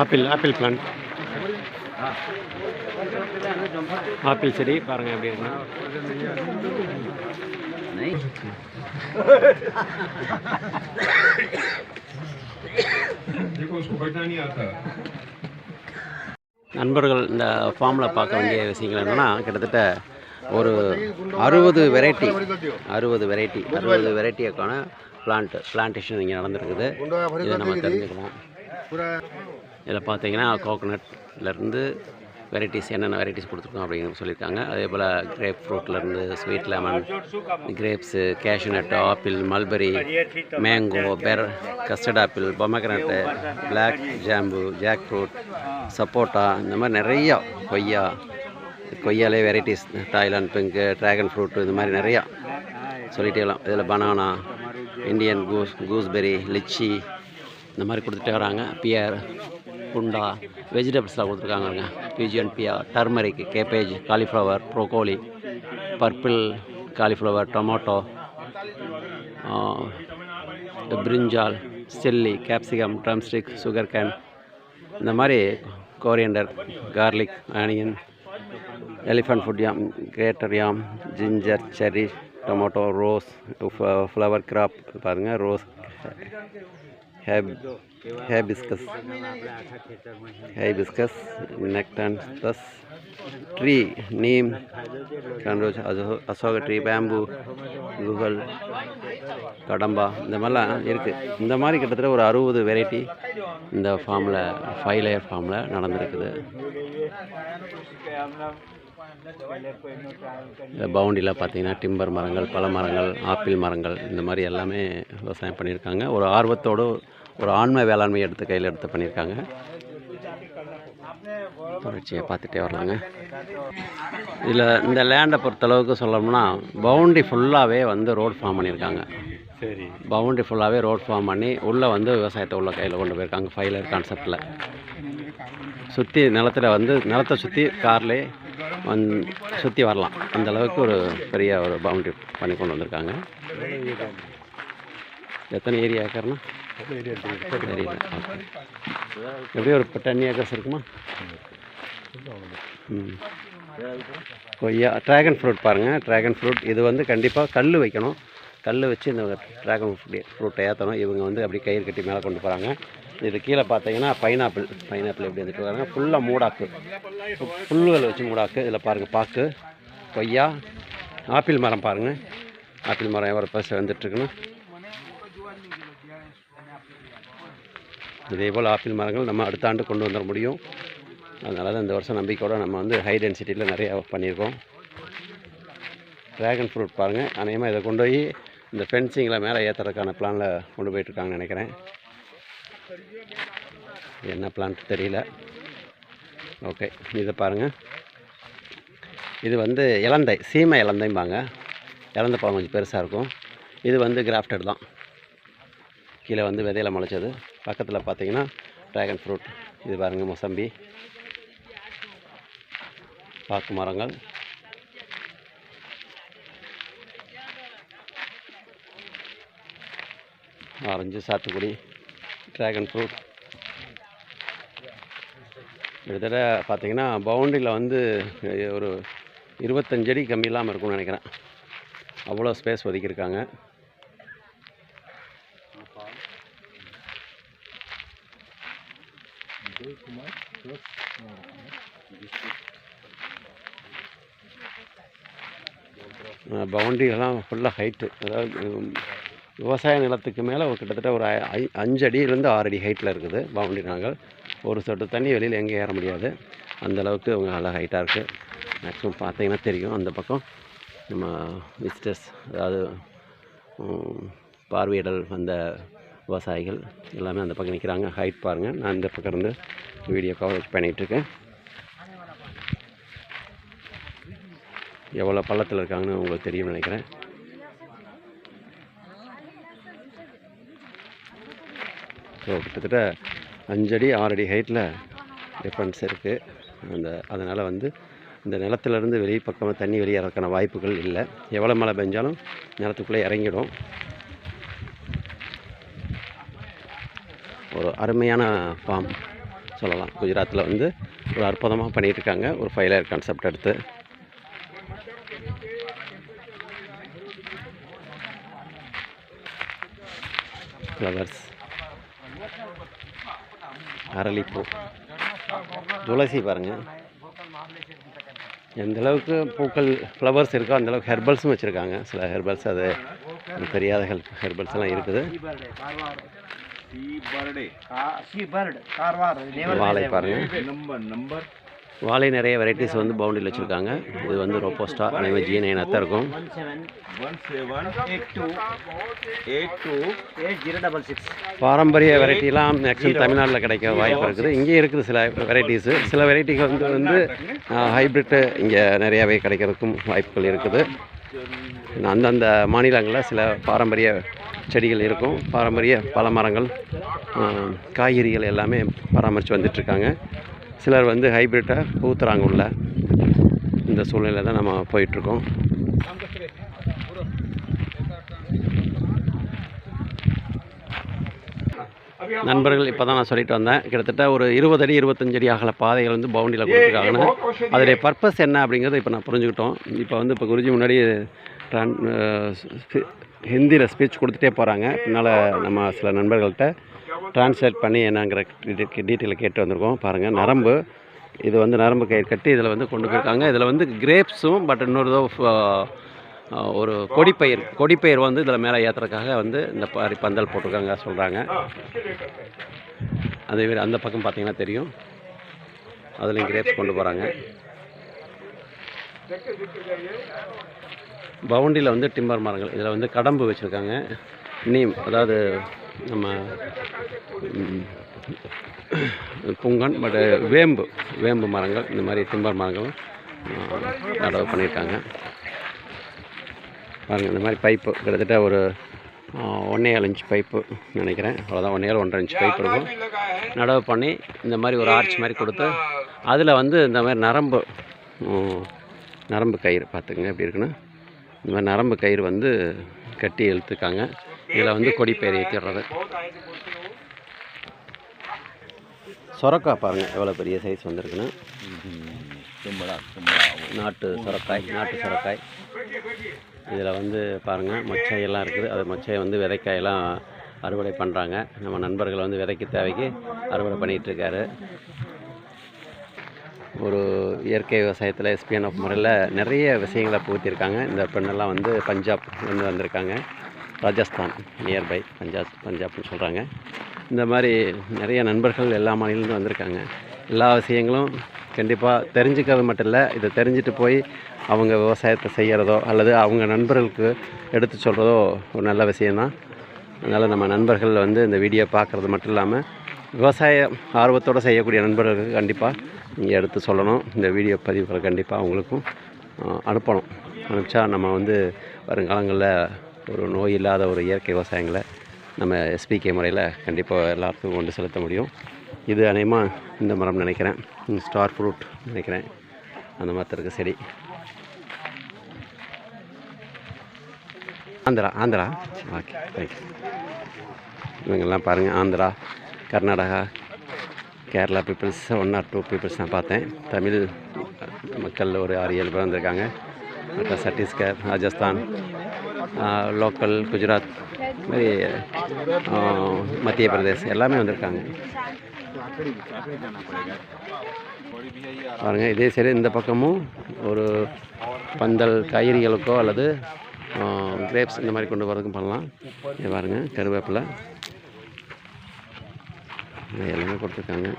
Apple. Apple. Plant apple செடி பாருங்கள் எப்படி இருக்குன்னா. நண்பர்கள் இந்த ஃபார்மில் பார்க்க வேண்டிய விஷயங்கள் என்னென்னா கிட்டத்தட்ட ஒரு அறுபது வெரைட்டி அறுபது வெரைட்டி அறுபது வெரைட்டியைக்கான பிளான்ட் பிளான்டேஷன் இங்கே நடந்துருக்குது. இதை நம்ம தெரிஞ்சுக்கலாம். இதில் பார்த்தீங்கன்னா கோகோனட்லேருந்து வெரைட்டிஸ் என்னென்ன வெரைட்டிஸ் கொடுத்துருக்கோம் அப்படின்னு சொல்லியிருக்காங்க. அதே போல் grape ஃப்ரூட்லேருந்து sweet lemon grapes cashew nut apple mulberry mango ber custard apple pomegranate black jambu jack fruit sapota இந்த மாதிரி நிறையா கொய்யா கொய்யாலே varieties Thailand pink dragon fruit இந்த மாதிரி நிறையா சொல்லிட்டே எல்லாம் இதில் banana Indian goose gooseberry litchi இந்த மாதிரி கொடுத்துட்டே வராங்க. பியர் குண்டா வெஜிடபிள்ஸ்லாம் கொடுத்துருக்காங்க pigeon pea turmeric cabbage cauliflower broccoli purple cauliflower tomato brinjal chilli capsicum drumstick sugar cane இந்த மாதிரி coriander garlic onion elephant foot yam greater yam ginger cherry tomato rose flower crop பாருங்கள் ரோஸ் ஹேப் ஹேபிஸ்கஸ் ஹேபிஸ்கஸ் நெக்டன் தஸ் tree neem கண்டோஜ் Ashoka Ashoka tree bamboo guggul kadamba இந்த மாதிரிலாம் இருக்குது இந்த மாதிரி கிட்டத்தட்ட ஒரு அறுபது வெரைட்டி இந்த ஃபார்மில் ஃபைவ் லேயர் ஃபார்மில் நடந்திருக்குது. இந்த பவுண்டியில் பார்த்தீங்கன்னா டிம்பர் மரங்கள் பல மரங்கள் ஆப்பிள் மரங்கள் இந்த மாதிரி எல்லாமே விவசாயம் பண்ணியிருக்காங்க. ஒரு ஆர்வத்தோடு ஒரு ஆன்ம வேளாண்மை எடுத்து கையில் எடுத்து பண்ணியிருக்காங்க. தொடர்ச்சியை பார்த்துட்டே வரலாங்க. இதில் இந்த லேண்டை பொறுத்தளவுக்கு சொல்லணும்னா பவுண்டி ஃபுல்லாகவே வந்து ரோட் ஃபார்ம் பண்ணியிருக்காங்க. சரி. பவுண்டி ஃபுல்லாகவே ரோட் ஃபார்ம் பண்ணி உள்ளே வந்து விவசாயத்தை உள்ள கையில் கொண்டு போயிருக்காங்க ஃபைலர் கான்செப்டில் சுற்றி நிலத்தில் வந்து நிலத்தை சுற்றி கார்லேயே வந் சுற்றி வரலாம். அந்த அளவுக்கு ஒரு பெரிய ஒரு பவுண்ட்ரி பண்ணி கொண்டு வந்திருக்காங்க. எத்தனை ஏரியா ஏக்கர்னா? தெரியல எப்படியும் ஒரு டென் ஏக்கர்ஸ் இருக்குமா? கொய்யா ட்ராகன் ஃப்ரூட் பாருங்கள் ட்ராகன் ஃப்ரூட் இது வந்து கண்டிப்பாக கல் வைக்கணும். கல் வச்சு இந்த ட்ராகன் ஃப்ரூட்டை ஏற்றணும் இவங்க வந்து அப்படி கயிறு கட்டி மேலே கொண்டு போகிறாங்க இது கீழே பார்த்தீங்கன்னா பைனாப்பிள் பைனாப்பிள் எப்படி வந்துட்டு வராங்க? ஃபுல்லாக மூடாக்கு. புல்லுகள் வச்சு மூடாக்கு. இதில் பாருங்கள் பாக்கு கொய்யா ஆப்பிள் மரம் பாருங்கள் ஆப்பிள் மரம் எவ்வளோ பசு வந்துட்டுருக்குன்னு இதே போல் ஆப்பிள் மரங்கள் நம்ம அடுத்த ஆண்டு கொண்டு வந்துட முடியும். அதனால தான் இந்த வருஷம் நம்பிக்கையோடு நம்ம வந்து ஹை டென்சிட்டியில் நிறையா பண்ணியிருக்கோம். ட்ராகன் ஃப்ரூட் பாருங்கள் அநேகமாக இதை கொண்டு போய் இந்த ஃபென்சிங்கில் மேலே ஏற்றுறதுக்கான பிளானில் கொண்டு போயிட்டுருக்காங்கன்னு நினைக்கிறேன். என்ன பிளான்ட்டு தெரியல. ஓகே இதை பாருங்கள் இது வந்து இலந்தை சீமை இலந்தைம்பாங்க. இலந்த பழம் கொஞ்சம் பெருசாக இருக்கும். இது வந்து கிராஃப்டட் தான். கீழே வந்து விதையில் முளைச்சது. பக்கத்தில் பார்த்தீங்கன்னா ட்ராகன் ஃப்ரூட் இது பாருங்கள் மொசம்பி. பாக்கு மரங்கள். ஆரஞ்சு சாத்துக்குடி ட்ராகன் ஃப்ரூட் கிட்டத்தட்ட பார்த்தீங்கன்னா பவுண்டரியில் வந்து ஒரு இருபத்தஞ்சடி கம்மி இல்லாமல் இருக்கும்னு நினைக்கிறேன். அவ்வளோ ஸ்பேஸ் ஒதுக்கியிருக்காங்க. பவுண்டரியெல்லாம் ஃபுல்லாக ஹைட்டு அதாவது விவசாய நிலத்துக்கு மேலே ஒரு கிட்டத்தட்ட ஒரு ஐ- அஞ்சு அடியிலேருந்து ஆறு அடி ஹைட்டில் இருக்குது. பவுண்டரி நாங்கள். ஒரு சொட்டு தண்ணி வெளியில் எங்கே ஏற முடியாது. அந்த அளவுக்கு அவங்க நல்லா ஹைட்டாக இருக்குது மேக்ஸிமம் பார்த்தீங்கன்னா தெரியும். அந்த பக்கம் நம்ம விசிட்டர்ஸ் அதாவது பார்வையிடல் வந்த விவசாயிகள் எல்லாமே அந்த பக்கம் நிற்கிறாங்க ஹைட் பாருங்கள் நான் இந்த பக்கம் இருந்து வீடியோ கவர் பண்ணிகிட்ருக்கேன் எவ்வளோ பள்ளத்தில் இருக்காங்கன்னு உங்களுக்கு தெரியும்னு நினைக்கிறேன். ஸோ கிட்டத்தட்ட அஞ்சடி ஆறடி ஹைட்டில் டிஃப்ரென்ஸ் இருக்குது அந்த அதனால் வந்து இந்த நிலத்திலேருந்து வெளி பக்கமாக தண்ணி வெளியேறதுக்கான வாய்ப்புகள் இல்லை. எவ்வளோ மழை பெஞ்சாலும் நிலத்துக்குள்ளே இறங்கிடும். ஒரு அருமையான ஃபார்ம் சொல்லலாம். குஜராத்தில் வந்து ஒரு அற்புதமாக பண்ணிகிட்டு இருக்காங்க ஒரு ஃபைவ் கான்செப்ட் எடுத்து. ஃப்ளவர்ஸ் அரளிப்பூ. துளசி பாருங்கள் எந்தளவுக்கு பூக்கள் ஃப்ளவர்ஸ் இருக்கோ அந்தளவுக்கு ஹெர்பல்ஸும் வச்சுருக்காங்க. சில ஹெர்பல்ஸ் அது தெரியாத ஹெல்ப் ஹெர்பல்ஸ் எல்லாம் இருக்குது. வாழை பாருங்கள் வாழை நிறைய வெரைட்டிஸ் வந்து பவுண்டரியில் வச்சுருக்காங்க. இது வந்து ரொப்போஸ்டா அதே மாதிரி ஜிஎன்ஐ நத்தம் இருக்கும். பாரம்பரிய வெரைட்டிலாம் மேக்ஸிமம் தமிழ்நாட்டில் கிடைக்க வாய்ப்பு இருக்குது. இங்கேயே இருக்குது சில வெரைட்டிஸு சில வெரைட்டிக்கு வந்து வந்து ஹைப்ரிட்டு இங்கே நிறையாவே கிடைக்கிறதுக்கும் வாய்ப்புகள் இருக்குது. அந்தந்த மாநிலங்களில் சில பாரம்பரிய செடிகள் இருக்கும். பாரம்பரிய பல மரங்கள் காய்கறிகள் எல்லாமே பராமரித்து வந்துட்டுருக்காங்க சிலர் வந்து ஹைப்ரிட்டாக ஊற்றுறாங்க உள்ள. இந்த சூழ்நிலை தான் நம்ம போயிட்டுருக்கோம். நண்பர்கள் இப்போ தான் நான் சொல்லிட்டு வந்தேன். கிட்டத்தட்ட ஒரு இருபது அடி இருபத்தஞ்சு அடி அகல பாதைகள் வந்து பவுண்டரியில் கொடுத்துருக்காங்கன்னு. அதோடைய பர்பஸ் என்ன அப்படிங்கிறத இப்போ நான் புரிஞ்சுக்கிட்டோம். இப்போ வந்து இப்போ குருஜி முன்னாடி ட்ரான் ஹிந்தியில் ஸ்பீச் கொடுத்துட்டே போகிறாங்க பின்னால் நம்ம சில நண்பர்கள்ட்ட ட்ரான்ஸ்லேட் பண்ணி என்னங்கிற டீட்டெயிலை கேட்டு வந்திருக்கோம். பாருங்கள் நரம்பு. இது வந்து நரம்பு கயிறு கட்டி இதில் வந்து கொண்டு போயிருக்காங்க. இதில் வந்து கிரேப்ஸும் பட் இன்னொரு ஒரு கொடிப்பயிர் கொடிப்பயிர் வந்து இதில் மேலே ஏற்றுறதுக்காக வந்து இந்த பாரி பந்தல் போட்டிருக்காங்க சொல்கிறாங்க அதேமாரி அந்த பக்கம் பார்த்தீங்கன்னா தெரியும். அதுலேயும் கிரேப்ஸ் கொண்டு போகிறாங்க பவுண்டியில் வந்து டிம்பர் மரங்கள். இதில் வந்து கடம்பு வச்சுருக்காங்க. நீம் அதாவது நம்ம புங்கன் பட் வேம்பு வேம்பு மரங்கள் இந்த மாதிரி திம்பர் மரங்களும் நடவு பண்ணியிருக்காங்க. பாருங்கள் இந்த மாதிரி பைப்பு கிட்டத்தட்ட ஒரு ஆ, ஒன்றே ஏழு இன்ச் பைப்பு நினைக்கிறேன். அவ்வளோதான் ஒன்றே ஏழு ஒன்றரை இன்ச் பைப் இருக்கும். நடவு பண்ணி இந்த மாதிரி ஒரு ஆர்ச் மாதிரி கொடுத்து அதில் வந்து இந்த மாதிரி நரம்பு நரம்பு கயிறு பார்த்துங்க எப்படி இருக்குன்னா. இந்த மாதிரி நரம்பு கயிறு வந்து கட்டி இழுத்துக்காங்க இதில் வந்து கொடி பெயர் ஏற்றிடுறது. சொரக்காய் பாருங்கள் எவ்வளோ பெரிய சைஸ் வந்திருக்குன்னு. நாட்டு சொரக்காய் நாட்டு சொரக்காய். இதில் வந்து பாருங்கள் மொச்சையெல்லாம் இருக்குது. அது மொச்சையை வந்து விதைக்காயெல்லாம் அறுவடை பண்ணுறாங்க நம்ம நண்பர்கள் வந்து விதைக்கு தேவைக்கு அறுவடை பண்ணிகிட்ருக்காரு ஒரு இயற்கை விவசாயத்தில் எஸ்பிஎன்எஃப் முறையில் நிறைய விஷயங்களை புகுத்தியிருக்காங்க இந்த பெண்ணெல்லாம் வந்து பஞ்சாப் வந்து வந்திருக்காங்க. ராஜஸ்தான் நியர்பை பஞ்சாப் பஞ்சாப்னு சொல்கிறாங்க இந்த மாதிரி நிறைய நண்பர்கள் எல்லா மாநிலங்களும் வந்திருக்காங்க. எல்லா விஷயங்களும் கண்டிப்பாக தெரிஞ்சுக்கிறது மட்டும் இல்லை இதை தெரிஞ்சுட்டு போய் அவங்க விவசாயத்தை செய்கிறதோ அல்லது அவங்க நண்பர்களுக்கு எடுத்து சொல்கிறதோ ஒரு நல்ல விஷயந்தான் அதனால் நம்ம நண்பர்கள் வந்து இந்த வீடியோ பார்க்குறது மட்டும் இல்லாமல் விவசாய ஆர்வத்தோடு செய்யக்கூடிய நண்பர்களுக்கு கண்டிப்பாக நீங்கள் எடுத்து சொல்லணும். இந்த வீடியோ பதிவுகளை கண்டிப்பாக அவங்களுக்கும் அனுப்பணும். அனுப்பிச்சா நம்ம வந்து வருங்காலங்களில் ஒரு நோய் இல்லாத ஒரு இயற்கை விவசாயங்களை நம்ம எஸ்பிகே முறையில் கண்டிப்பாக எல்லாருக்கும் கொண்டு செலுத்த முடியும். இது அநேகமாக இந்த மரம் நினைக்கிறேன். ஸ்டார் ஃப்ரூட் நினைக்கிறேன். அந்த மரத்தில் இருக்க செடி. ஆந்திரா ஆந்திரா. ஓகே தேங்க்யூ இவங்கெல்லாம் பாருங்கள் Andhra Karnataka Kerala peoples one or two peoples நான் பார்த்தேன். தமிழ் மக்கள் ஒரு ஆறு ஏழு பேர் வந்திருக்காங்க. மற்ற சத்தீஸ்கர் ராஜஸ்தான் லோக்கல் குஜராத் மாதிரி மத்திய பிரதேஷ் எல்லாமே வந்திருக்காங்க. பாருங்கள் இதே சரி இந்த பக்கமும் ஒரு பந்தல் காய்கறிகளுக்கோ அல்லது கிரேப்ஸ் இந்த மாதிரி கொண்டு வரதுக்கும் பண்ணலாம். இது பாருங்கள் கருவேப்பிலை. எல்லாமே கொடுத்துருக்காங்க.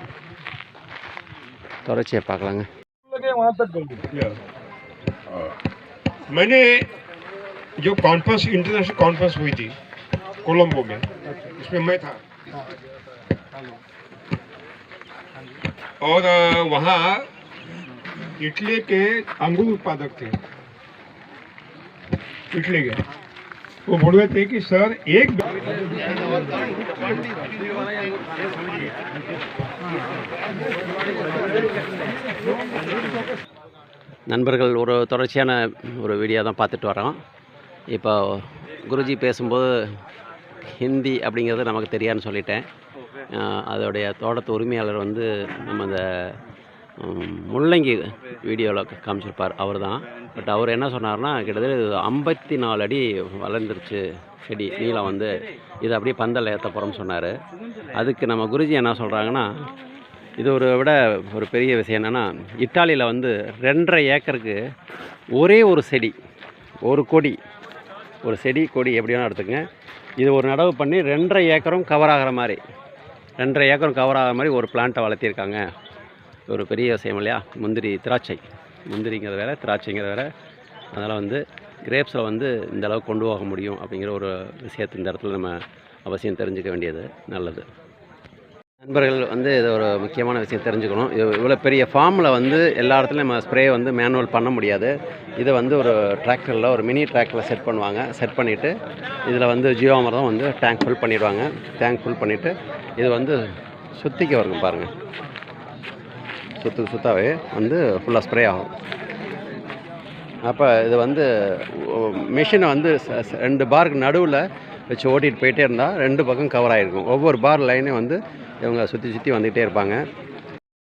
தொடர்ச்சியை பார்க்கலாங்க. मैंने जो कॉन्फ्रेंस इंटरनेशनल कॉन्फ्रेंस हुई थी, कोलंबो में, उसमें मैं था। और वहाँ इटली के अंगूर उत्पादक थे। इटली के। वो बोल रहे थे कि, सर, एक நண்பர்கள் ஒரு தொடர்ச்சியான ஒரு வீடியோ தான் பார்த்துட்டு வரோம். இப்போ குருஜி பேசும்போது ஹிந்தி அப்படிங்கிறது நமக்கு தெரியாதுன்னு சொல்லிட்டேன். அதோடைய தோட்டத்து உரிமையாளர் வந்து நம்ம அந்த முள்ளங்கி வீடியோவில் காமிச்சிருப்பார். அவர் தான். பட் அவர் என்ன சொன்னார்னா கிட்டத்தட்ட ஐம்பத்தி நாலு அடி வளர்ந்துருச்சு செடி நீளம் வந்து. இது அப்படியே பந்தல் ஏற்ற போகிறோம்னு சொன்னார். அதுக்கு நம்ம குருஜி என்ன சொல்கிறாங்கன்னா இது ஒரு விட ஒரு பெரிய விஷயம் என்னென்னா இத்தாலியில் வந்து ரெண்டரை ஏக்கருக்கு ஒரே ஒரு செடி ஒரு கொடி ஒரு செடி கொடி எப்படி வேணால் எடுத்துக்கங்க. இது ஒரு நடவு பண்ணி ரெண்டரை ஏக்கரும் கவர் ஆகிற மாதிரி ரெண்டரை ஏக்கரும் கவர் ஆகிற மாதிரி ஒரு பிளான்ட்டை வளர்த்திருக்காங்க. ஒரு பெரிய விஷயம் இல்லையா? முந்திரி திராட்சை. முந்திரிங்கிறது வேற திராட்சைங்கிறது வேற. அதனால் வந்து கிரேப்ஸில் வந்து இந்த அளவுக்கு கொண்டு போக முடியும் அப்படிங்கிற ஒரு விஷயத்தை இந்த இடத்துல நம்ம அவசியம் தெரிஞ்சுக்க வேண்டியது. நல்லது. நண்பர்கள் வந்து இது ஒரு முக்கியமான விஷயம் தெரிஞ்சுக்கணும். இவ்வளோ பெரிய ஃபார்மில் வந்து எல்லா இடத்துலையும் நம்ம ஸ்ப்ரே வந்து மேனுவல் பண்ண முடியாது. இதை வந்து ஒரு டிராக்டரில் ஒரு மினி டிராக்டரில் செட் பண்ணுவாங்க. செட் பண்ணிவிட்டு இதில் வந்து ஜீவாமிரதம் வந்து டேங்க் ஃபுல் பண்ணிடுவாங்க. டேங்க் ஃபுல் பண்ணிவிட்டு இது வந்து சுற்றிக்க வரும் பாருங்கள் சுற்று சுத்தாவே வந்து ஃபுல்லாக ஸ்ப்ரே ஆகும். அப்போ இது வந்து மிஷினை வந்து ச- ரெண்டு பாருக்கு நடுவில் வச்சு ஓட்டிகிட்டு போயிட்டே இருந்தால் ரெண்டு பக்கம் கவர் ஆகிருக்கும் ஒவ்வொரு பார் லைனே வந்து இவங்க சுற்றி சுற்றி வந்துகிட்டே இருப்பாங்க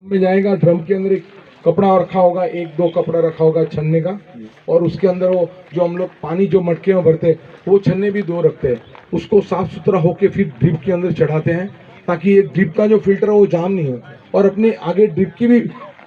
में जाएगा ड्रम के अंदर एक कपड़ा रखा होगा एक दो कपड़ा रखा होगा छन्ने का और उसके अंदर वो जो हम लोग पानी जो मटके में भरते हैं वो छन्ने भी दो रखते हैं उसको साफ सुथरा होके फिर ड्रिप के अंदर चढ़ाते हैं ताकि ये ड्रिप का जो फिल्टर है वो जाम नहीं हो और अपने आगे ड्रिप की भी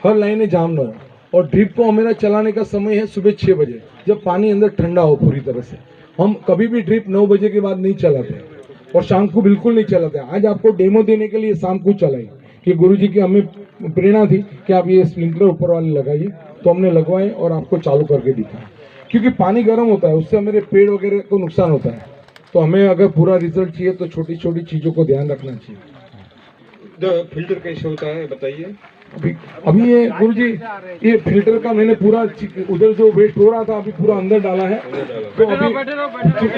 हर लाइनें जाम ना हो और ड्रिप को हमें चलाने का समय है सुबह छः बजे जब पानी अंदर ठंडा हो पूरी तरह से हम कभी भी ड्रिप नौ बजे के बाद नहीं चलाते और शाम को बिल्कुल नहीं चलाते। आज आपको डेमो देने के लिए शाम को चलाई कि गुरु जी की हमें प्रेरणा थी कि आप ये स्प्रिंकलर ऊपर वाले लगाइए। तो हमने लगवाए और आपको चालू करके दिखाया क्योंकि पानी गर्म होता है उससे हमारे पेड़ वगैरह को नुकसान होता है। तो हमें अगर पूरा रिज़ल्ट चाहिए तो छोटी छोटी चीज़ों को ध्यान रखना चाहिए। फ़िल्टर कैसे होता है बताइए। अभी अभी ये गुरु जी ये फ़िल्टर का मैंने पूरा उधर जो वेस्ट हो रहा था अभी पूरा अंदर डाला है। तो अभी